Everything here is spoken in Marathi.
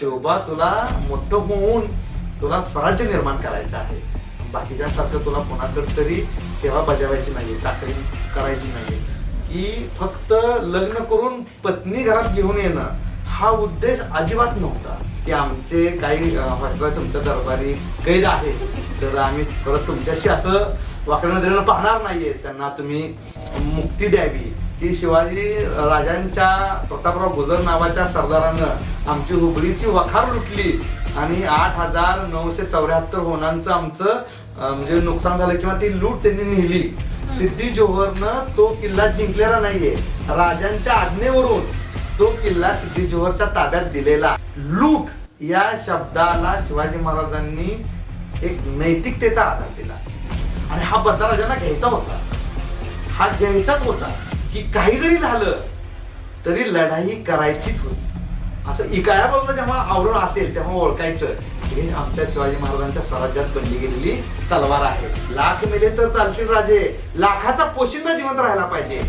शोभा तुला मोठं होऊन तुला स्वराज्य निर्माण करायचं आहे. बाकीच्या सारखं तुला कोणाकडे तरी सेवा बजावायची नाही चाकरी करायची नाही की फक्त लग्न करून पत्नी घरात घेऊन येणं हा उद्देश अजिबात नव्हता. की आमचे काही हॉस्टेल तुमच्या दरबारी कैद आहे तर आम्ही परत तुमच्याशी असं वाकड्या नजरेनं पाहणार नाहीये. त्यांना तुम्ही मुक्ती द्यावी. की शिवाजी राजांच्या प्रतापराव गुजर नावाच्या सरदारानं आमची हुबळीची वखार लुटली. आणि आठ हजार नऊशे चौऱ्याहत्तर होणांचं आमचं म्हणजे नुकसान झालं किंवा ती लूट त्यांनी नेली. सिद्धी जोहरनं तो किल्ला जिंकलेला नाहीये. राजांच्या आज्ञेवरून तो किल्ला सिद्धी जोहरच्या ताब्यात दिलेला. लूट या शब्दाला शिवाजी महाराजांनी एक नैतिकतेचा आधार दिला. आणि हा बदला राजांना घ्यायचा होता. हा घ्यायचाच होता. की काही जरी झालं तरी लढाई करायचीच होती. असं इकायापासून जेव्हा आवरण असेल तेव्हा ओळखायचं हे आमच्या शिवाजी महाराजांच्या स्वराज्यात बनली गेलेली तलवार आहे. लाख मेले तर चालतील राजे. लाखाचा पोशिंदा जिवंत राहायला पाहिजे.